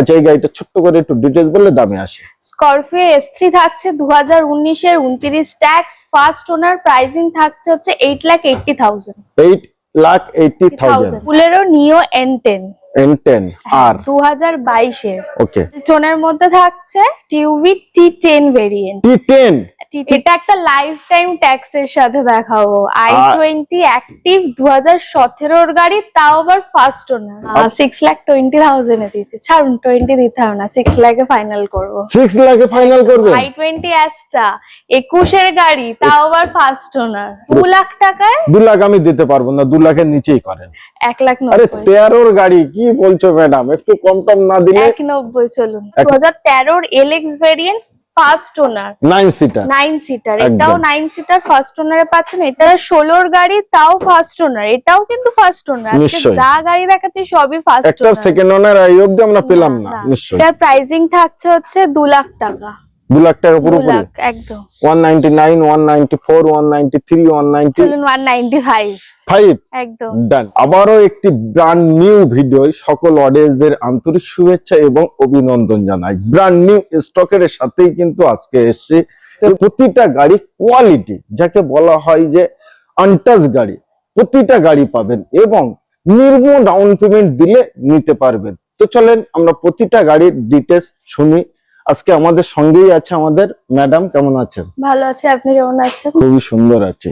আচ্ছা এই গাড়িটা ছোট্ট করে একটু ডিটেলস বললে দামে আসে। স্করপিও এস থ্রি থাকছে দু হাজার উনিশের উনত্রিশ ট্যাক্স ফার্স্ট ওনার প্রাইসিং থাকছে হচ্ছে eight lakh eighty thousand eight lakh eighty thousand Bolero neo N ten N ten আর দু হাজার বাইশের। ওকে টোনের মধ্যে থাকছে TUV T ten variant T ten এটা একটা লাইফ টাইম ট্যাক্স এর সাথে দেখাবো। আই টোয়েন্টি অ্যাক্টিভ দু হাজার সতেরোর গাড়ি তাও আবার first owner six lakh twenty thousand এ দিচ্ছে ছাড়ুন টোয়েন্টি দিতে হবে না সিক্স লাখে ফাইনাল করব। সিক্স লাখে ফাইনাল করবেন আই টোয়েন্টি অ্যাসটা একুশের গাড়ি তাও আবার ফার্স্ট ওনার দু লাখ টাকায়? দু লাখ আমি দিতে পারব না দু লাখের নিচেই করেন। এক লাখ আরে তেরোর গাড়ি কি বলছো ম্যাডাম? একটু কম টম না দিলে এক নব্বই চলুন। দু হাজার তেরোর L X variant first owner nine seater nine seater এটাও নাইন সিটার ফার্স্ট ওনারে পাচ্ছেন। এটা ষোলোর গাড়ি তাও ফার্স্ট ওনার এটাও কিন্তু ফার্স্ট ওনার। যা গাড়ি দেখাচ্ছি সবই ফার্স্ট একটা সেকেন্ড ওনার এই অব্দি আমরা পেলাম না নিশ্চয়ই। এর প্রাইসিং থাকছে হচ্ছে দু লাখ টাকা। দু লাখ টাকা দু পুরোপুরি লাখ একদম। One ninety nine one ninety four one ninety three one ninety one ninety five five একদম। ডান আবারও একটি ব্র্যান্ড নিউ ভিডিও সকল অডিয়েন্সদের আন্তরিক শুভেচ্ছা এবং অভিনন্দন জানাই। ব্র্যান্ড নিউ স্টকের সাথেই কিন্তু আজকে এসেছি। প্রতিটা গাড়ি কোয়ালিটি যাকে বলা হয় যে আনটাচ গাড়ি প্রতিটা গাড়ি পাবেন এবং নির্ম ডাউন পেমেন্ট দিলে নিতে পারবেন। তো চলেন আমরা প্রতিটা গাড়ির ডিটেলস শুনি। আজকে আমাদের সঙ্গেই আছে আমাদের ম্যাডাম কেমন আছেন? ভালো আছে আপনি কেমন আছেন? খুবই সুন্দর আছে।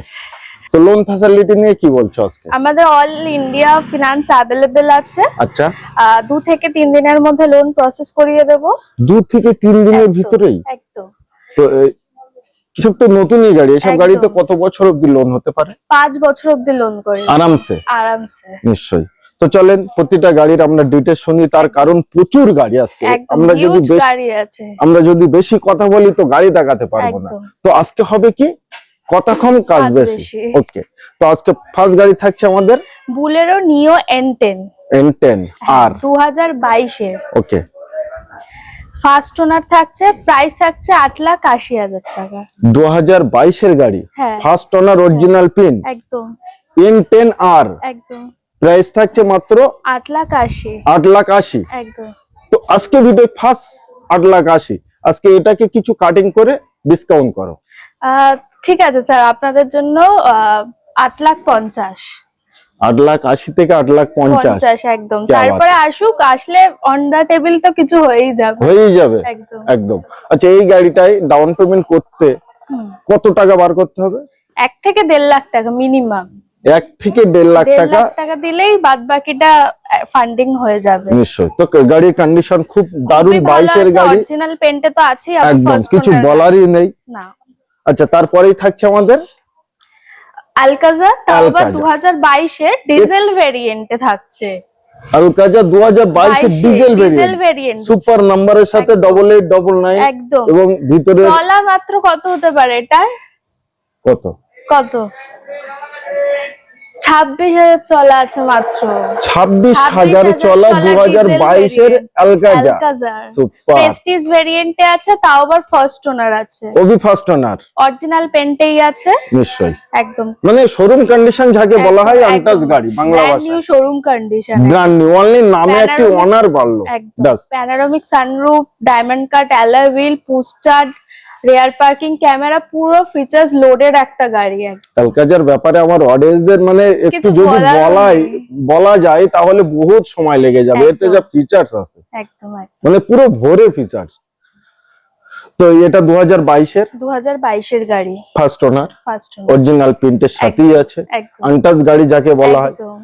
তো লোন ফ্যাসিলিটি নিয়ে কি বলছো আজকে? আমাদের অল ইন্ডিয়া ফিনান্স অ্যাভেলেবেল আছে। আচ্ছা। দু থেকে তিন দিনের মধ্যে লোন প্রসেস করিয়ে দেব। দু থেকে তিন দিনের ভিতরেই? একদম। তো এসব তো নতুনই গাড়ি এসব। গাড়িতে কত বছর অব্দি লোন হতে পারে? পাঁচ বছর অব্দি লোন করি। আরামসে? আরামসে। নিশ্চয়ই। তো চলেন প্রতিটা গাড়ির আমরা ডিটেলস শুনি তার কারণ প্রচুর গাড়ি আজকে। আমরা যদি আমরা যদি বেশি কথা বলি তো গাড়ি দেখাতে পারব না। তো আজকে হবে কি? কথা কম কাজ বেশি। ওকে তো আজকে ফার্স্ট গাড়ি থাকছে আমাদের Bolero neo N ten N ten আর? দু হাজার বাইশের। ওকে ফার্স্ট ওনার থাকছে প্রাইস থাকছে আট লাখ আশি হাজার টাকা। দু হাজার বাইশের গাড়ি। হ্যাঁ। ফার্স্ট ওনার অরিজিনাল পিন একদম। এন টেন আর একদম। প্রাইস থাকছে মাত্র আট লাখ আশি। আট লাখ আশি। তো আজকে ভিডিও ফার্স্ট আট লাখ আশি। আজকে এটাকে কিছু কাটিং করে ডিসকাউন্ট করো। ঠিক আছে স্যার আপনাদের জন্য আট লাখ পঞ্চাশ। আট লাখ আশি থেকে আট লাখ পঞ্চাশ। একদম। তারপরে আসুক আসলে অন দা টেবিল তো কিছু হয়েই যাবে। হয়েই যাবে। একদম। একদম। আচ্ছা এই গাড়িটাই ডাউন পেমেন্ট করতে কত টাকা বার করতে হবে? এক থেকে দেড় লাখ টাকা মিনিমাম এক থেকে দেড় লাখ টাকা টাকা দিলেই বাদ বাকিটা ফান্ডিং হয়ে যাবে। নিশ্চয় তো গাড়ির কন্ডিশন খুব দারুণ বাইশের গাড়ি। অরিজিনাল পেন্টে তো আছেই একদম কিছু বলারই নেই। না। আচ্ছা তারপরেই থাকছে আমাদের? আলকাজা। দু হাজার বাইশের ডিজেল ভেরিয়েন্টে থাকছে। আলকাজা দু হাজার বাইশের ডিজেল ভেরিয়েন্ট সুপার নাম্বারের সাথে একদম। ডবল এইট ডবল নাইন একদম। এবং ভিতরে চলা মাত্র কত হতে পারে এটার? কত? কত? ছাব্বিশ হাজার চলা আছে মাত্র। ছাব্বিশ হাজার চলা দু হাজার diesel বাইশের variant। আলকাজা সুপার প্রেস্টিজ ভেরিয়েন্টে আছে তাও আবার ফার্স্ট ওনার আছে। ওবি ফার্স্ট ওনার অরিজিনাল পেন্টেই আছে। নিশ্চয়ই। একদম। মানে শোরুম কন্ডিশন যাকে বলা হয় আনটাচ গাড়ি Bangla new showroom condition brand new only নামে একটি বাড়লো। একদম। Sunroof diamond cut alloy wheel পুস্টার্ড rear parking camera পুরো ফিচার্স লোডেড একটা গাড়ি একদম। আলকাজার ব্যাপারে আমার অডিয়েন্সদের মানে একটু যদি বলাই বলা যায় তাহলে বহুত সময় লেগে যাবে। এতে যা ফিচার্স আছে। একদম মানে পুরো ভরে ফিচার্স তো এটা দু হাজার বাইশের? দু হাজার বাইশের গাড়ি। First owner first owner original প্রিন্টের সাথেই আছে। আনটাচ গাড়ি যাকে বলা হয়। একদম।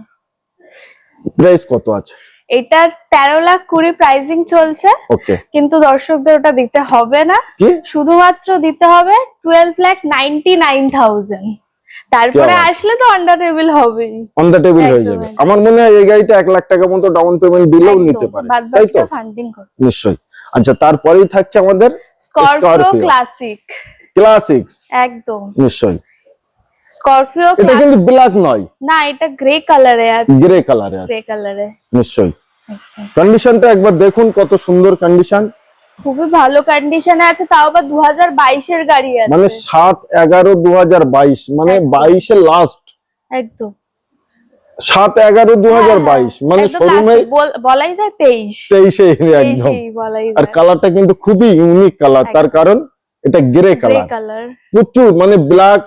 প্রাইস কত আছে? এটার তেরো লাখ কুড়ি প্রাইজিং চলছে। কিন্তু দর্শকদের ওটা দিতে হবে না। শুধুমাত্র দিতে হবে twelve lakh ninety nine thousand তারপরে আসলে তো আন্ডার টেবিল হবেই। অন দ্য টেবিল হয়ে যাবে। আমার মনে হয় এই গাড়িটা এক লাখ টাকা মতো ডাউন পেমেন্ট দিলেও নিতে পারে। তাই তো? ফান্ডিং নিশ্চয়ই। আচ্ছা তারপরেই থাকছে আমাদের স্করপিও। ক্লাসিক ক্লাসিক্স একদম। নিশ্চয়ই। স্করপিও এটা কিন্তু ব্ল্যাক নয়। না এটা গ্রে কালারে আছে। গ্রে কালারে আছে। গ্রে কালারে নিশ্চয়ই। কন্ডিশনটা একবার দেখুন কত সুন্দর কন্ডিশন খুবই ভালো কন্ডিশনে আছে তাও আবার দু হাজার গাড়ি আছে। মানে সাত এগারো দু হাজার বাইশ মানে একদম। বাইশের লাস্ট একদম। সাত এগারো দু হাজার বাইশ মানে শোরুমে বলাই যায় তেইশ। তেইশে একদম। তেইশেই বলাই আর কালারটা কিন্তু খুবই ইউনিক কালার তার কারণ এটা গ্রে গ্রে কালার কালার প্রচুর মানে ব্ল্যাক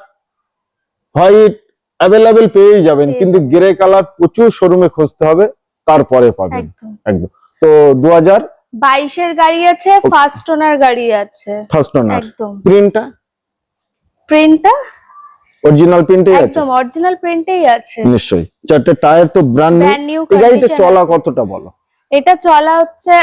হোয়াইট অ্যাভেলেবেল পেয়েই যাবেন কিন্তু গ্রে কালার প্রচুর শোরুমে খুঁজতে হবে। তারপরে পাবেন। একদম। তো দু হাজার বাইশের গাড়ি আছে ফার্স্ট ওনার গাড়ি আছে। ফার্স্ট ওনার একদম। প্রিন্টটা? প্রিন্টটা? অরিজিনাল প্রিন্টে আছে। একদম অরিজিনাল প্রিন্টেই আছে। নিশ্চয়ই। চারটে টায়ার তো ব্র্যান্ড নিউ এই গাড়িটা চলা কতটা বলো? এটা চলা হচ্ছে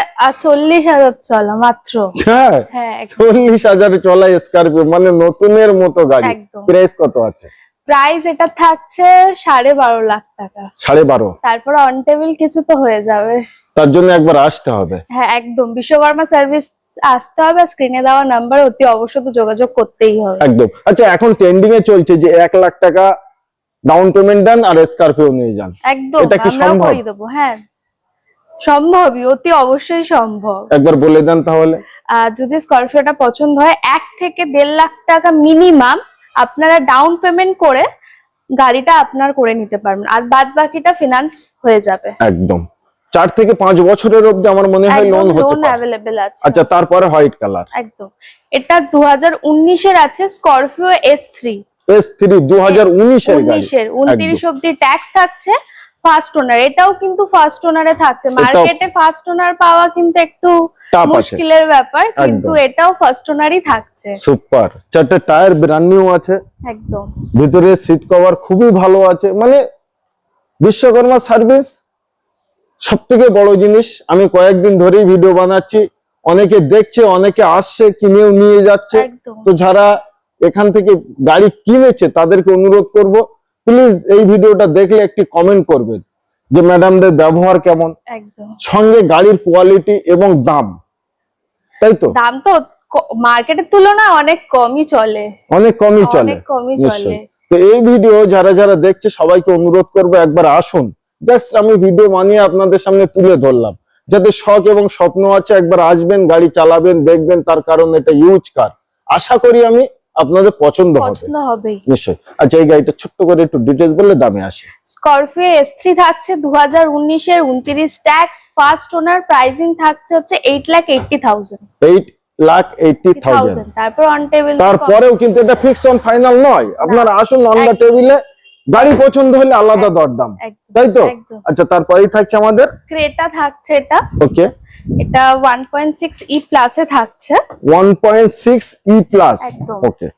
চল্লিশ হাজার চলা মাত্র। হ্যাঁ হ্যাঁ চল্লিশ হাজারে চলা স্করপিও মানে নতুনের মতো গাড়ি। প্রাইস কত আছে? প্রাইস এটা থাকছে সাড়ে বারো লাখ টাকা। সাড়ে বারো? তারপর অন টেবিল কিছু তো হয়ে যাবে। তার জন্য একবার আসতে হবে। হ্যাঁ একদম। বিশ্বকর্মা সার্ভিস আসতে হবে স্ক্রিনে দেওয়া নাম্বার অতি অবশ্য তো যোগাযোগ করতেই হবে। একদম। আচ্ছা এখন ট্রেন্ডিং এ চলছে যে এক লাখ টাকা ডাউন পেমেন্ট দেন আর স্করপিও নিয়ে যান। একদম এটা কি সম্ভব? দেবো হ্যাঁ। সম্ভবই অতি অবশ্যই সম্ভব। একবার বলে দেন তাহলে। আর যদি স্করপিওটা পছন্দ হয় এক থেকে দেড় লাখ টাকা মিনিমাম আপনারা ডাউন পেমেন্ট করে গাড়িটা আপনার করে নিতে পারবেন। আর বাদ বাকিটা ফিনান্স হয়ে যাবে। একদম। চার থেকে পাঁচ বছরের অবধি আমার মনে হয় লোন হতে পারে। অ্যাভেলেবেল আছে। আচ্ছা তারপরে হোয়াইট কালার একদম। এটা দু হাজার উনিশ এর উনিশের আছে Scorpio S three S three দু হাজার উনিশের গাড়ি। উনিশের উনত্রিশ অব্দি ট্যাক্স থাকছে। ফার্স্ট ওনার এটাও কিন্তু ফার্স্ট ওনারে থাকছে। মার্কেটে ফার্স্ট ওনার পাওয়া কিন্তু একটু মুশকিলের ব্যাপার কিন্তু এটাও ফার্স্ট ওনারই থাকছে। সুপার চারটে টায়ার ব্র্যান্ড নিউ আছে। একদম। ভিতরে সিট কভার খুবই ভালো আছে। মানে বিশ্বকর্মা সার্ভিস সব থেকে বড় জিনিস। আমি কয়েকদিন ধরেই ভিডিও বানাচ্ছি। অনেকে দেখছে অনেকে আসছে কিনেও নিয়ে যাচ্ছে। তো যারা এখান থেকে গাড়ি কিনেছে তাদেরকে অনুরোধ করব প্লিজ এই ভিডিওটা দেখলে একটি কমেন্ট করবেন যে ম্যাডামদের ব্যবহার কেমন সঙ্গে গাড়ির কোয়ালিটি এবং দাম তাই তো? দাম তো মার্কেটের তুলনায় অনেক কমই চলে। অনেক কমই চলে অনেক কমই চলে। তো এই ভিডিও যারা যারা দেখছে সবাইকে অনুরোধ করব একবার আসুন। জাস্ট আমি ভিডিও বানিয়ে আপনাদের সামনে তুলে ধরলাম। যাতে শখ এবং স্বপ্ন আছে একবার আসবেন গাড়ি চালাবেন দেখবেন তার কারণ এটা ইউজ কার আশা করি আমি আপনাদের পছন্দ হবে। নিশ্চয়ই। আচ্ছা এই গাড়িটা ছোট্ট করে একটু ডিটেলস বললে দামে আসে। স্করপিও এস থ্রি থাকছে দু হাজার উনিশের উনত্রিশ ট্যাক্স ফার্স্ট ওনার প্রাইসিং থাকছে হচ্ছে eight lakh eighty thousand eight lakh eighty thousand তারপর অন টেবিল তারপরেও কিন্তু এটা ফিক্স অন ফাইনাল নয়। আপনারা আসুন অন একদম। টেবিলে গাড়ি পছন্দ হলে আলাদা দরদাম। তাই তো? আচ্ছা তারপরেই থাকছে আমাদের। ক্রেটা থাকছে এটা। ওকে এটা 1.6 ই প্লাসে থাকছে। 1.6 ই প্লাস ওকে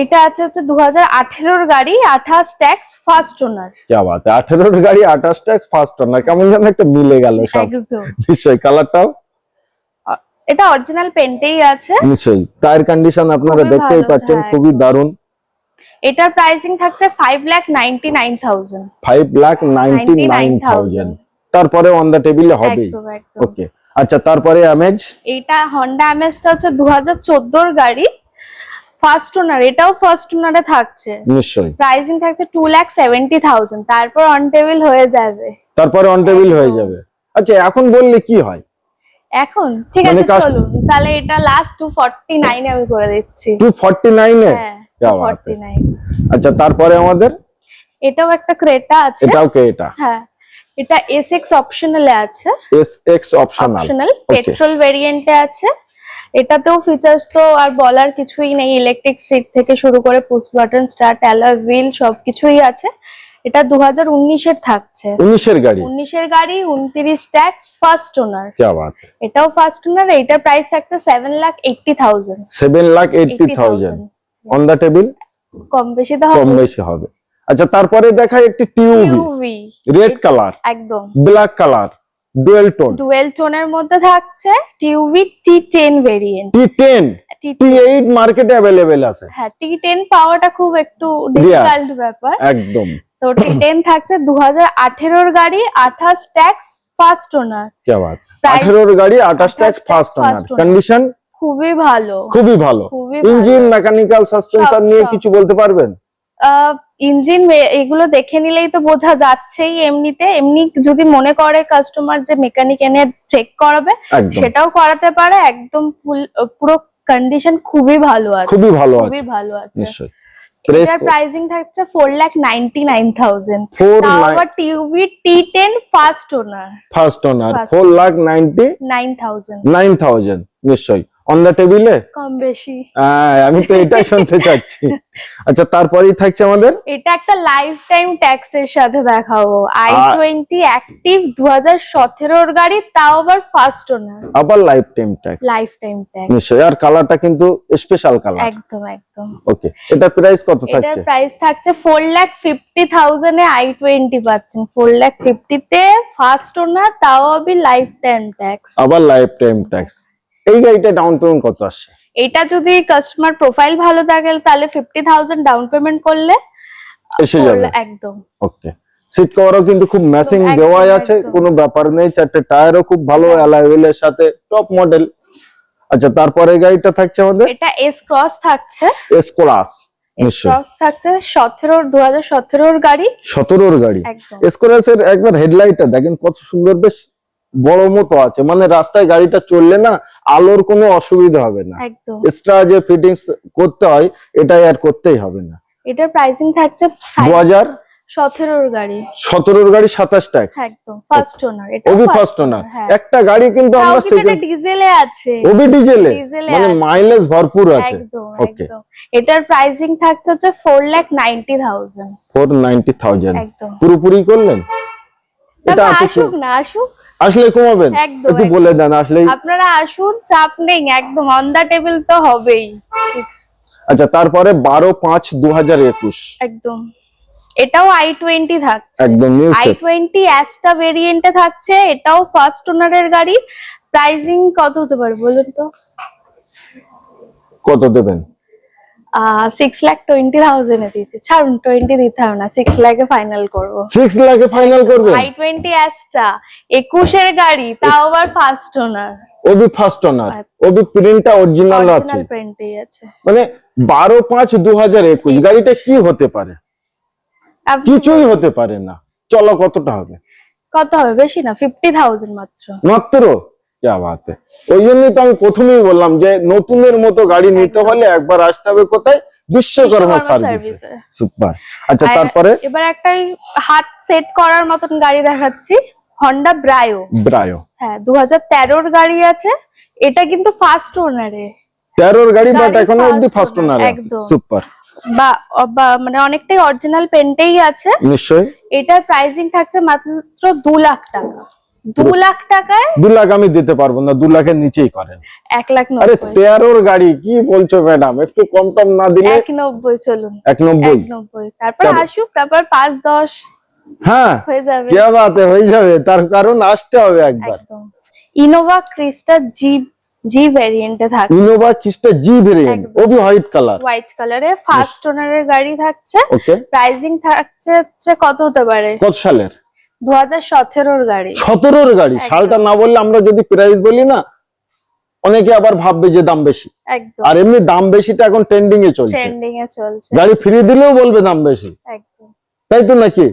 এটা আছে হচ্ছে 2018 এর গাড়ি 28 ট্যাক্স ফার্স্ট ওনার কি বাত 18 এর গাড়ি 28 ট্যাক্স ফার্স্ট ওনার কেমন যেন একটা মিলে গেল সব। নিশ্চয়ই কালারটাও এটা অরিজিনাল পেন্টেই আছে। নিশ্চয়ই। টায়ার কন্ডিশন আপনারা দেখতেই পাচ্ছেন খুবই দারুণ। এটার প্রাইসিং থাকছে 5 লাখ 99000 5 লাখ 99000 তারপরে অন দা টেবিলে হবে ওকে আচ্ছা তারপরে অ্যামেজ এটা Honda হন্ডা টা হচ্ছে 2014 এর গাড়ি। ফার্স্ট ওনার এটাও ফার্স্ট ওনারে থাকছে। নিশ্চয়ই। প্রাইসিং থাকছে 270000 তারপর অন টেবিল হয়ে যাবে। তারপর অন টেবিল হয়ে যাবে। আচ্ছা এখন বললে কি হয়? এখন? ঠিক মানে আছে চলুন। তাহলে এটা লাস্ট 249 এ আমি করে দিচ্ছি। 249 এ? হ্যাঁ 249 আচ্ছা তারপরে আমাদের? এটাও একটা ক্রেটা আছে। এটাও কে এটা হ্যাঁ। এটা এসএক্স অপশনাল আছে। এসএক্স অপশনাল অপশনাল পেট্রোল ভেরিয়েন্টে আছে। এটাতেও ফিচার্স তো আর বলার কিছুই নেই ইলেকট্রিক সিট থেকে শুরু করে push button start alloy wheel সবকিছুই আছে। এটা 2019 এর থাকছে। 19 এর গাড়ি? 19 এর গাড়ি 29 ট্যাক্স ফার্স্ট ওনার কি বাত এটাও ফার্স্ট ওনার এটা প্রাইস থাকছে 780000 780000 অন দা টেবিল কম বেশি তো কম বেশি হবে। আচ্ছা তারপরে দেখায় একটি টিউবি ইউভি রেড কালার একদম black colour dual tone dual টোনের মধ্যে থাকছে TUV T ten variant T ten T T eight মার্কেটে অ্যাভেলেবেল আছে হ্যাঁ টি টেন পাওয়াটা খুব একটু ডিফিকাল্ট ব্যাপার একদম তো টি টেন থাকছে দু হাজার আঠেরোর গাড়ি আঠাশ ট্যাক্স ফার্স্ট ওনার क्या बात Price- আঠেরোর গাড়ি আঠাশ 28 tax first owner first owner। Condition খুবই ভালো খুবই ভালো খুবই ইঞ্জিন মেকানিক্যাল সাসপেনশন সব, নিয়ে সব। কিছু বলতে পারবেন ইঞ্জিন এগুলো দেখে নিলেই তো বোঝা যাচ্ছেই এমনিতে। এমনি যদি মনে করে কাস্টমার যে মেকানিক এনে চেক করাবে সেটাও করাতে পারে। একদম ফুল পুরো কন্ডিশন খুবই ভালো আছে। খুবই ভালো আছে। খুবই ভালো আছে। নিশ্চয়ই। এটার প্রাইসিং থাকছে তাও আবার টিউবি ফার্স্ট ওনার ফার্স্ট নিশ্চয়ই। অন দ্য টেবিলে কম বেশি। হ্যাঁ আমি তো এটাই শুনতে চাচ্ছি। আচ্ছা তারপরেই থাকছে আমাদের? এটা একটা লাইফ টাইম সাথে দেখাবো। আই টোয়েন্টি অ্যাক্টিভ দু হাজার সতেরোর গাড়ি তাও আবার ফার্স্ট ওনার আবার lifetime tax lifetime tax নিশ্চয়ই আর কালারটা কিন্তু স্পেশাল কালার একদম একদম। ওকে এটা প্রাইস কত প্রাইস থাকছে? ফোর লাখ ফিফটি থাউজেন্ডে আই টোয়েন্টি পাচ্ছেন। ফোর লাখ ফিফটিতে ফার্স্ট ওনার তাও আবার লাইফ টাইম ট্যাক্স আবার লাইফ টাইম ট্যাক্স এই গাড়িটা ডাউন পেমেন্ট কত আসছে এটা যদি কাস্টমার প্রোফাইল ভালো থাকে তাহলে ফিফটি থাউজেন্ড ডাউন পেমেন্ট করলে এসে যাবে। একদম। ওকে সিট কভারও কিন্তু খুব ম্যাচিং দেওয়াই আছে কোনো ব্যাপার নেই চারটে টায়ারও খুব ভালো অ্যালাইভেলের সাথে টপ মডেল আচ্ছা তারপরে গাড়িটা থাকছে আমাদের? এটা এস ক্রস থাকছে। এস ক্লাস ক্রস থাকছে সতেরোর দু হাজার সতেরোর গাড়ি। সতেরোর গাড়ি। একদম। এসকোরাসের একবার হেডলাইটটা দেখেন কত সুন্দর বেশ বড় মতো আছে। মানে রাস্তায় গাড়িটা চললে না আলোর কোনো অসুবিধা হবে না। এক্সট্রা যে ফিটিংস করতে হয় এটাই আর করতেই হবে না। এটার প্রাইসিং থাকছে দু হাজার সতেরোর গাড়ি। সতেরোর গাড়ি সাতাশ ট্যাক্স একদম ফার্স্ট ওনার ওবি ফার্স্ট ওনার হ্যাঁ। একটা গাড়ি কিন্তু আমরা সেকেন্ড ডিজেলে আছে। ওবি ডিজেলে ডিজেলে মানে মাইলেজ ভরপুর আছে. একদম এটার প্রাইসিং থাকছে হচ্ছে লাখ একদম। পুরোপুরি করলেন? এটা আসুক না আসুক। আসলে কমাবেন একটু বলে দেন আসলে আপনারা আসুন চাপ নেই একদম অন দা টেবিল তো হবেই। আচ্ছা তারপরে বারো পাঁচ দু হাজার একুশ। একদম। এটাও আই টোয়েন্টি থাকছে। একদম আই টোয়েন্টি অ্যাস্টা ভেরিয়েন্টে থাকছে এটাও ফার্স্ট ওনারের গাড়ি। প্রাইসিং কত হতে পারে বলুন তো। কত দেবেন? সিক্স লাখ টোয়েন্টি থাউজেন্ডে দিচ্ছে ছাড়ুন টোয়েন্টি দিতে হবে না সিক্স লাখে ফাইনাল করব। সিক্স লাখে ফাইনাল করবেন? আই টোয়েন্টি অ্যাস্টা একুশের গাড়ি তাও আবার ফার্স্ট ওনার ওবি ফার্স্ট ওনার। ওবি প্রিন্টটা অরিজিনাল আছে। প্রিন্টেই আছে। মানে বারো পাঁচ দু হাজার একুশ গাড়িটা কি হতে পারে? কিছুই হতে পারে না। চলো কতটা হবে? কত হবে? বেশি না ফিফটি থাউজেন্ড মাত্র। মাত্র? ওই জন্যই তো আমি প্রথমেই বললাম যে নতুনের মতো গাড়ি নিতে হলে একবার আসতে হবে কোথায়? Vishwakarma service super. আচ্ছা তারপরে? এবার একটা হাত সেট করার মতন গাড়ি দেখাচ্ছি হন্ডা ব্রায়ো ব্রায়ো হ্যাঁ দু হাজার তেরোর গাড়ি আছে। এটা কিন্তু ফার্স্ট ওনারে তেরোর গাড়ি বাট এখনও অব্দি ফার্স্ট ওনার আছে। সুপার। বা বা মানে অনেকটাই অরিজিনাল পেন্টেই আছে। নিশ্চয়ই। এটার প্রাইসিং থাকছে মাত্র দু লাখ টাকা। দু লাখ টাকায়? দু লাখ আমি দিতে পারব না দু লাখের নিচেই করেন। এক লাখ আরে নব্বই তেরোর গাড়ি কি বলছো ম্যাডাম একটু কম টম না দিলে এক নব্বই চলুন। এক নব্বই। তারপর আসুক তারপর পাঁচ দশ। হ্যাঁ হয়ে যাবে। কে বাতে হয়ে যাবে? তার কারণ আসতে হবে একবার। ইনোভা ক্রিস্টা জি জি ভ্যারিয়েন্টে থাকে ইনোভা কিস্টা জি একদম। ওবি হোয়াইট কালার। হোয়াইট কালারে ফার্স্ট ওনারের গাড়ি থাকছে। প্রাইসিং থাকছে হচ্ছে কত হতে পারে? কত সালের? দু হাজার সতেরোর গাড়ি। সতেরোর গাড়ি। সালটা না বললে আমরা যদি প্রাইস বলি না অনেকে আবার ভাববে যে দাম বেশি। একদম। আর এমনি দাম বেশিটা এখন ট্রেন্ডিং এ চলছে। ট্রেন্ডিং এ চলছে। গাড়ি ফ্রি দিলেও বলবে দাম বেশি। একদম। তাই তো নাকি?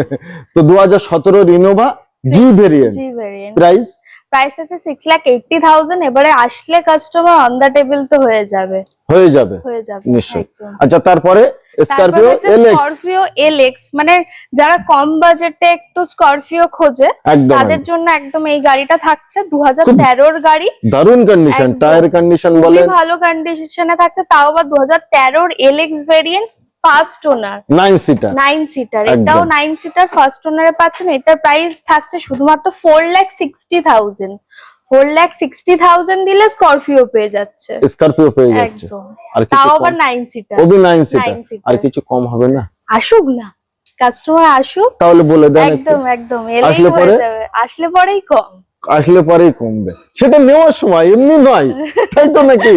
তো দু হাজার সতেরোর Innova G variant G variant price price আছে সিক্স লাখ এইটটি থাউজেন্ড এবারে আসলে কাস্টমার অন দা টেবিল তো হয়ে যাবে। হয়ে যাবে। হয়ে যাবে নিশ্চয়ই। আচ্ছা তারপরে স্করপিও এলএক্স স্করপিও এলএক্স মানে যারা কম বাজেটে একটু স্করপিও খোঁজে তাদের জন্য একদম এই গাড়িটা থাকছে দু হাজার তেরোর গাড়ি। দারুণ কন্ডিশন টায়ার কন্ডিশন বলেন। ভালো কন্ডিশনে থাকছে তাও আবার দু হাজার তেরোর LX variant first owner nine seater nine seater এটাও নাইন সিটার ফার্স্ট ওনারে পাচ্ছেন। এটার প্রাইস থাকছে শুধুমাত্র four lakh sixty thousand four lakh sixty thousand দিলে স্করপিও পেয়ে যাচ্ছে। স্করপিও পেয়ে যাচ্ছে। আর কিছু তাও আবার কম সিটার ওবি নাইন সিটার আর কিছু কম হবে না? আসুক না। কাস্টমার আসুক। তাহলে বলে দেন একদম একদম। এলেই আসলে হয়ে? যাবে। আসলে পরেই কম। আসলে পরেই কমবে। সেটা নেওয়ার সময় এমনি নয়। তাই তো নাকি?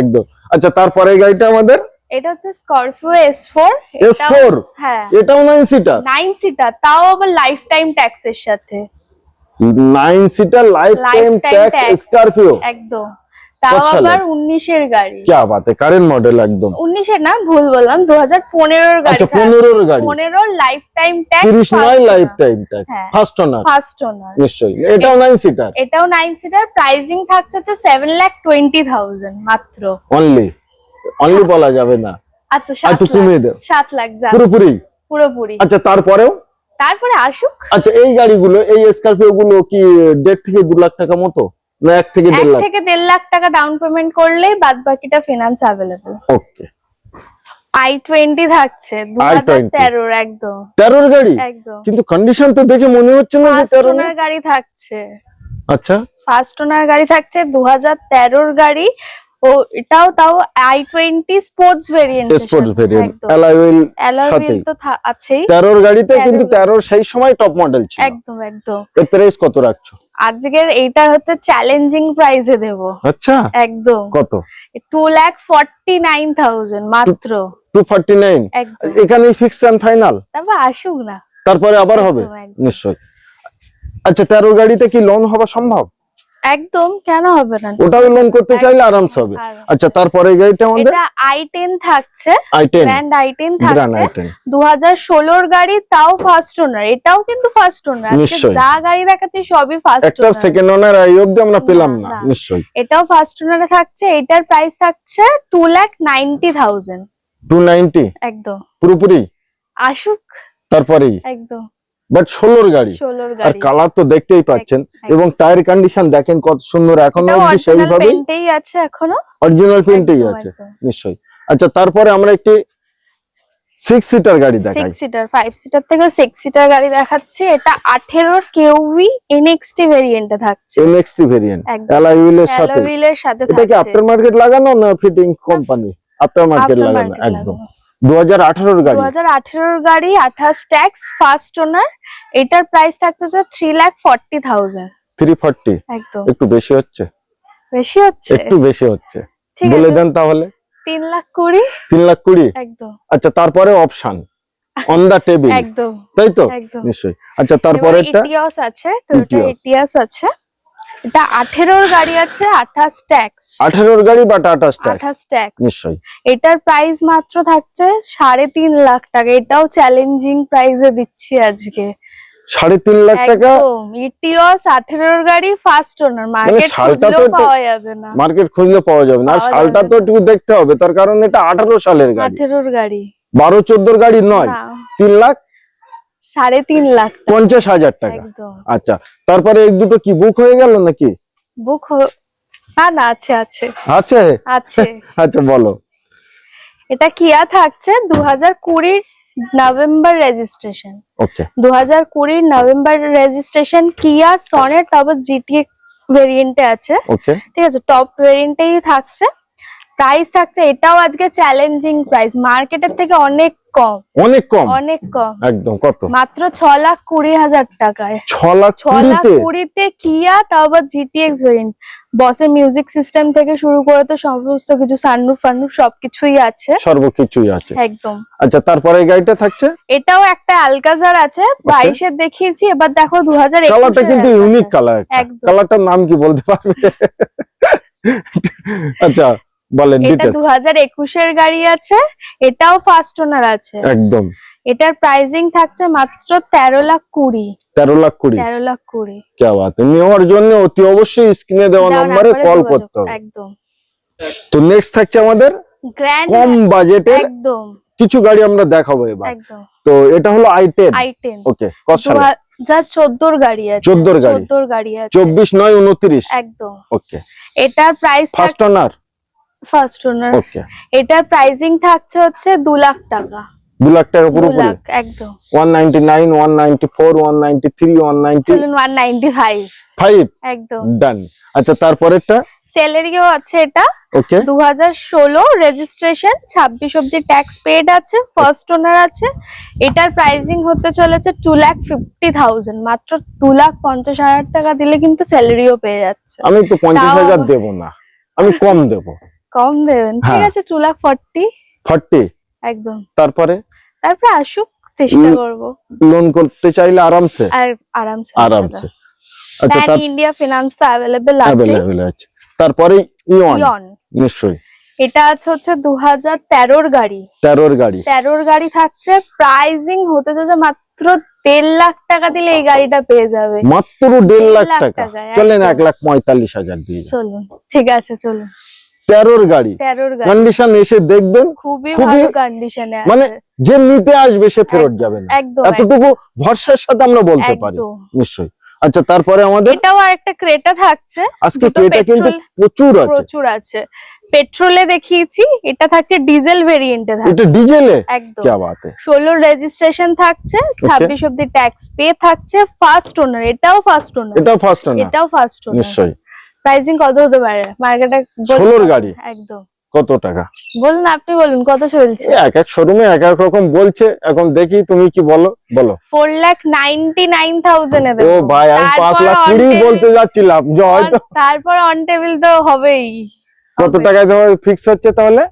একদম। আচ্ছা তারপরে গাড়িটা আমাদের? এটা হচ্ছে স্করপিও S4 S4 হ্যাঁ। এটাও 9 সিটার 9 সিটার তাও আবার লাইফ টাইম ট্যাক্সের সাথে। 9 সিটার লাইফ টাইম ট্যাক্স একদম। তাও আবার 19 এর গাড়ি। কি বাতে কারেন্ট মডেল একদম। 19 এর না ভুল বললাম 2015 এর গাড়ি। আচ্ছা 15 এর গাড়ি। 15 এর লাইফ টাইম ট্যাক্স 30 নয় lifetime tax first owner first owner নিশ্চয়ই। এটাও 9 সিটার এটাও 9 সিটার প্রাইসিং থাকছে হচ্ছে 720000 মাত্র। অনলি অনলি বলা যাবে না। আচ্ছা একটু কমিয়ে দেও। সাত লাখ যা পুরোপুরি? পুরোপুরি। আচ্ছা তারপরেও? তারপরে আসুক। আচ্ছা এই গাড়িগুলো এই স্করপিও গুলো কি দেড় থেকে দু লাখ টাকা মতো? না এক থেকে এক দেড় লাখ? থেকে দেড় লাখ টাকা ডাউন পেমেন্ট করলেই বাদ বাকিটা finance available okay. I twenty থাকছে দু হাজার তেরোর একদম। গাড়ি? একদম। কিন্তু কন্ডিশন তো দেখে মনে হচ্ছে না যে ফার্স্ট তেরো গাড়ি থাকছে। আচ্ছা। ফার্স্ট ওনার গাড়ি থাকছে দু হাজার তেরোর গাড়ি ও এটাও তাও I twenty sports variant sports variant alloy wheel alloy wheel তো আছেই। তেরোর গাড়িতে কিন্তু 13 তেরোর সেই সময় টপ মডেল ছিল। একদম একদম। এর প্রাইস কত রাখছো? আজকের এইটা হচ্ছে চ্যালেঞ্জিং প্রাইসে দেব। আচ্ছা। একদম। কত? Two lakh forty nine thousand মাত্র two forty nine fix and final তারপর আসুক না। তারপরে আবার হবে? একদম, একদম। নিশ্চয় আচ্ছা তেরোর গাড়িতে কি লোন হওয়া সম্ভব? একদম কেন হবে না? ওটাও লোন করতে চাইলে আরামসে হবে। আচ্ছা তারপরে গাড়িটা আমাদের? এটা আই টেন থাকছে। I ten grand I ten grand থাকছে। আই টেন দু হাজার ষোলোর গাড়ি তাও ফার্স্ট ওনার এটাও কিন্তু ফার্স্ট ওনার নিশ্চয়ই। যা গাড়ি দেখাচ্ছি সবই ফার্স্ট একটা সেকেন্ড ওনার এই অবধি আমরা পেলাম না। নিশ্চয়ই। এটাও ফার্স্ট ওনারে থাকছে। এটার প্রাইস থাকছে two lakh ninety thousand two ninety একদম। পুরোপুরি? আসুক। তারপরেই? একদম। বাট ষোলোর গাড়ি। আর কালার তো দেখতেই পাচ্ছেন। এবং টায়ার কন্ডিশন দেখেন কত সুন্দর। এখনও অবধি অরিজিনাল পেন্টেই আছে এখনও? অরিজিনাল প্রিন্টেই আছে। নিশ্চয়ই। আচ্ছা তারপরে আমরা একটি সিক্স সিটার গাড়ি দেখাই। সিক্স সিটার ফাইভ সিটার থেকে সিক্স সিটার গাড়ি দেখাচ্ছি। এটা আঠেরোর কেউই এনএক্সটি ভেরিয়েন্টে থাকছে। এনএক্সটি ভেরিয়েন্ট অ্যালয় সাথে। অ্যালয় সাথে এটা কি আফটার মার্কেট লাগানো না ফিটিং কোম্পানি আফটার মার্কেট লাগানো একদম। লাগানো। দু হাজার আঠারোর দু গাড়ি হাজার আঠেরোর গাড়ি আঠাশ ট্যাক্স ফার্স্ট ওনার। এটার প্রাইস থাকছে যে three lakh forty thousand three forty একদম। একটু বেশি হচ্ছে? বেশি হচ্ছে? একটু বেশি হচ্ছে। বলে দেন তাহলে। তিন লাখ কুড়ি। তিন লাখ কুড়ি? একদম। আচ্ছা তারপরে অপশন। অন দা টেবিল একদম। তাই তো? একদম। নিশ্চয়ই। আচ্ছা তারপরে একটা ইটিয়াস আছে। টয়োটা। ইটিয়াস আছে। এটা আঠেরোর গাড়ি আছে আঠাশ ট্যাক্স আঠারোর গাড়ি বা টাটা স্ট্যাক্স আঠাশ ট্যাক্স নিশ্চয়ই। এটার প্রাইস মাত্র থাকছে সাড়ে তিন লাখ টাকা। এটাও চ্যালেঞ্জিং প্রাইসে দিচ্ছি আজকে। সাড়ে তিন লাখ টাকা? ইটিওস আঠেরোর গাড়ি ফার্স্ট ওনার মার্কেট খুঁজলেও পাওয়া যাবে না। মার্কেট খুঁজলে পাওয়া যাবে না। সালটা তো একটু দেখতে হবে। তার কারণ এটা আঠারো সালের গাড়ি। আঠেরোর গাড়ি। বারো চোদ্দোর গাড়ি নয়। না। তিন লাখ সাড়ে তিন লাখ পঞ্চাশ হাজার টাকা। আচ্ছা তারপরে এই দুটো কি বুক হয়ে গেল নাকি? বুক না না আছে আছে। আছে? আছে। আচ্ছা বলো। এটা কিয়া থাকছে? দু হাজার কুড়ির নভেম্বর রেজিস্ট্রেশন ওকে দু হাজার কুড়ির নভেম্বর রেজিস্ট্রেশন কিয়া সনেট তারপর জিটিএক্স ভেরিয়েন্টে আছে। ওকে ঠিক আছে টপ ভেরিয়েন্টেই থাকছে। প্রাইস থাকছে এটাও আজকে চ্যালেঞ্জিং প্রাইস মার্কেটের থেকে অনেক কম। অনেক কম? অনেক কম। একদম কত? মাত্র ছ লাখ কুড়ি হাজার টাকায়। ছ লাখ ছ লাখ কুড়িতে? কিয়া তাও আবার জিটিএক্স ভেরিয়েন্ট বসের মিউজিক সিস্টেম থেকে শুরু করে তো সমস্ত কিছু সানরুফ ফানরুফ সবকিছুই আছে। সর্বকিছুই আছে। একদম। আচ্ছা তারপরে গাড়িটা থাকছে? এটাও একটা আলকাজার আছে বাইশের দেখিয়েছি এবার দেখো দু হাজার কালারটা কিন্তু ইউনিক কালার কালারটার নাম কি বলতে পারবে? আচ্ছা বলেন এটা ডিটেলস দু হাজার একুশের গাড়ি আছে এটাও ফার্স্ট ওনার আছে। একদম। এটার প্রাইসিং থাকছে মাত্র তেরো লাখ কুড়ি। তেরো লাখ কুড়ি? তেরো লাখ কুড়ি। কে বাত নেওয়ার জন্য অতি অবশ্যই স্ক্রিনে দেওয়া নম্বরে কল করতে হবে। একদম। তো নেক্সট থাকছে আমাদের গ্র্যান্ড কম বাজেটের একদম। কিছু গাড়ি আমরা দেখাবো এবার। একদম। তো এটা হলো i ten i ten okay কত সালে? হাজার চোদ্দোর গাড়ি আছে। 14 র গাড়ি। চোদ্দোর গাড়ি আছে। চব্বিশ নয় উনত্রিশ। একদম। ওকে। এটার price first owner first owner okay এটার প্রাইসিং থাকছে হচ্ছে দু লাখ টাকা। দু লাখ টাকা দু পুরোপুরি লাখ একদম। One ninety nine one ninety four one ninety three one ninety চলুন ওয়ান নাইনটি ফাইভ ফাইভ একদম। ডান আচ্ছা তারপরেরটা? স্যালারিও আছে এটা। ওকে রেজিস্ট্রেশন ট্যাক্স পেড আছে ফার্স্ট ওনার আছে। এটার প্রাইসিং হতে চলেছে টু লাখ ফিফটি থাউজেন্ড মাত্র দু লাখ পঞ্চাশ হাজার টাকা দিলে কিন্তু স্যালারিও পেয়ে যাচ্ছে। আমি তো পঞ্চাশ তাও হাজার আবার- দেবো না। আমি কম দেবো। কম দেবেন। ঠিক হ্যাঁ। আছে টু লাখ ফর্টি ফর্টি একদম। তারপরে? তারপরে আসুক চেষ্টা করব। লোন করতে চাইলে আরামসে? আর আরামসে আরামসে। আচ্ছা তার ইন্ডিয়া ফিনান্স তো অ্যাভেলেবেল আছে। অ্যাভেলেবেল আছে তারপরে ইয়ন ইয়ন নিশ্চয়ই। এটা আছে হচ্ছে দু হাজার তেরোর গাড়ি। তেরোর গাড়ি। তেরোর গাড়ি থাকছে প্রাইজিং হতে চলেছে মাত্র দেড় লাখ টাকা দিলে এই গাড়িটা পেয়ে যাবে। মাত্র দেড় লাখ টাকা। চলেন। এক লাখ পঁয়তাল্লিশ হাজার দিয়ে চলুন ঠিক আছে চলুন। টেরোর গাড়ি। কন্ডিশন এসে দেখবেন খুবই কন্ডিশনে মানে যে নিতে আসবে সে ফেরত যাবে না। এতটুকু ভরসার সাথে আমরা বলতে পারি। নিশ্চয়ই। আচ্ছা তারপরে আমাদের এটাও একটা ক্রেটা থাকছে। আজকে ক্রেটা কিন্তু প্রচুর আছে। প্রচুর আছে। পেট্রোলে দেখিয়েছি এটা থাকছে ডিজেল ভেরিয়েন্টে থাকছে। এটা ডিজেলে একদম। কি বাত 16 রেজিস্ট্রেশন থাকছে 26 অফ দি ট্যাক্স পে থাকছে ফাস্ট ওনার এটাও ফাস্ট ওনার এটাও ফাস্ট ওনার এটাও ফাস্ট ওনার নিশ্চয়ই। প্রাইসিং কত হতে পারে? মার্কেটে ষোলোর গাড়ি। একদম। কত টাকা? বলুন আপনি বলুন কত চলছে? এক এক শোরুমে এক এক রকম বলছে এখন দেখি তুমি কি বলো বলো। Four lakh ninety nine thousand এ ও দেবো ভাই আমি পাঁচ তারপর লাখ on কুড়ি table- বলতে যাচ্ছিলাম যে হয়তো তারপর অন টেবিল তো হবেই। কত টাকা দেওয়া ফিক্স হচ্ছে তাহলে?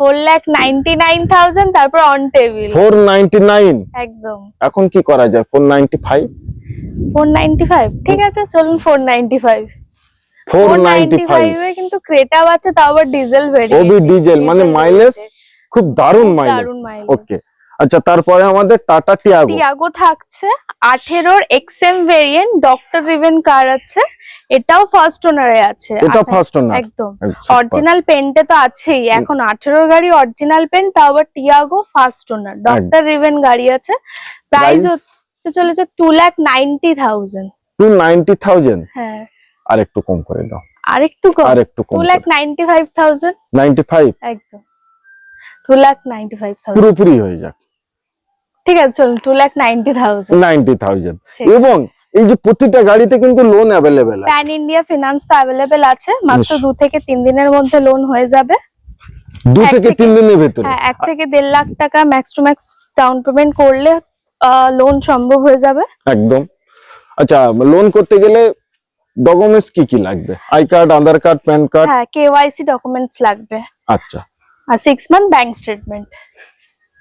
Four lakh ninety nine thousand তারপর on table four ninety nine একদম। এখন কি করা যায়? Four ninety five four ninety five ঠিক আছে চলুন four ninety five. Four four ninety ninety five ফাইভে কিন্তু ক্রেটাও আছে তাও আবার ডিজেল ভেরিয়েন্ট ওবি ডিজেল মানে মাইলেজ খুব দারুণ মাইলেজ ওকে আচ্ছা তারপরে আমাদের টাটা টিয়াগো। টিয়াগো থাকছে আঠেরোর XM variant doctor driven car আছে। এটাও ফার্স্ট ওনারে আছে। এটা ফার্স্ট না একদম। অরিজিনাল পেন্টে তো আছেই। এখন আঠেরোর গাড়ি অরিজিনাল পেন্ট তাও আবার Tiago first owner doctor driven গাড়ি আছে। প্রাইস হচ্ছে চলেছে two lakh ninety thousand two ninety thousand হ্যাঁ। আর একটু কম করে দাও। আর একটু কম? আর একটু কম two lakh ninety five thousand ninety five একদম। Two lakh ninety five thousand পুরোপুরি হয়ে যাক। ঠিক আছে থাউজেন্ড ঠিক। এবং এই যে প্রতিটা গাড়িতে কিন্তু লোন অ্যাভেলেবেল আছে। প্যান ইন্ডিয়া ফিনান্স তো অ্যাভেলেবেল আছে মাত্র নিশ্চয়ই। দু থেকে তিন দিনের মধ্যে লোন হয়ে যাবে। দু থেকে থেকে- তিন দিনের ভেতরে। হ্যাঁ এক থেকে দেড় লাখ টাকা max to max down payment করলে লোন সম্ভব হয়ে যাবে। একদম। আচ্ছা লোন করতে গেলে ডকুমেন্টস কি কি লাগবে? I card Aadhaar card PAN card? হ্যাঁ কেওয়াইসি ডকুমেন্টস লাগবে। আচ্ছা। আর সিক্স মান্থ ব্যাংক স্টেটমেন্ট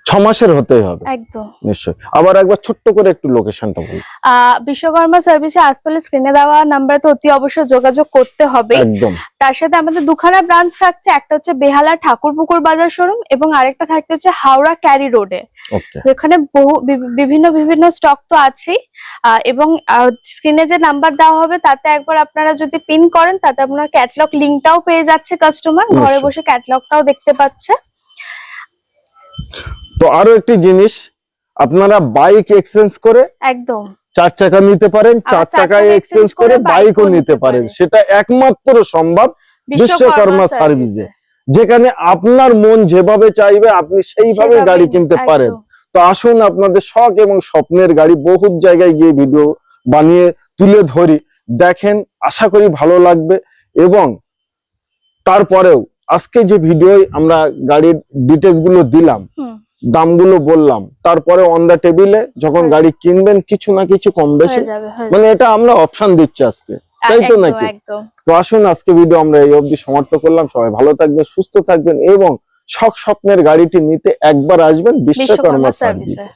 ছ মাসের হতেই হবে। একদম। নিশ্চয়ই। আবার একবার ছোট্ট করে একটু লোকেশনটা বলি আহ, বিশ্বকর্মা সার্ভিসে আসলে স্ক্রিনে দেওয়া নাম্বারে তো অতি অবশ্যই যোগাযোগ করতে হবে একদম। তার সাথে আমাদের দুখানা ব্রাঞ্চ থাকছে একটা হচ্ছে বেহালা ঠাকুরপুকুর বাজার শোরুম এবং আরেকটা থাকতে হচ্ছে হাওড়া ক্যারি রোডে ওকে এখানে বহু বিভিন্ন বিভিন্ন স্টক তো আছেই। এবং স্ক্রিনে যে নাম্বার দেওয়া হবে তাতে একবার আপনারা যদি পিন করেন তাতে আপনার ক্যাটলগ লিঙ্কটাও পেয়ে যাচ্ছে কাস্টমার ঘরে বসে ক্যাটলগটাও দেখতে পাচ্ছে। তো আরও একটি জিনিস আপনারা বাইক এক্সচেঞ্জ করে একদম। চার চাকা নিতে পারেন চার চাকায় এক্সচেঞ্জ করে বাইকও নিতে পারেন। সেটা একমাত্র সম্ভব বিশ্বকর্মা সার্ভিসে যেখানে আপনার মন যেভাবে চাইবে আপনি সেইভাবে গাড়ি কিনতে পারেন। তো আসুন আপনাদের শখ এবং স্বপ্নের গাড়ি বহুত জায়গায় গিয়ে ভিডিও বানিয়ে তুলে ধরি। দেখেন আশা করি ভালো লাগবে এবং তারপরেও আজকে যে ভিডিও আমরা গাড়ির ডিটেলসগুলো দিলাম দামগুলো বললাম। তারপরে অন দা টেবিলে যখন হ্যাঁ। গাড়ি কিনবেন কিছু না কিছু কম বেশি। মানে এটা আমরা অপশন দিচ্ছি আজকে। তাই তো নাকি? তো আসুন আজকে ভিডিও আমরা এই অবধি সমাপ্ত করলাম। সবাই ভালো থাকবেন সুস্থ থাকবেন এবং শখ স্বপ্নের গাড়িটি নিতে একবার আসবেন বিশ্বকর্মা সার্ভিসে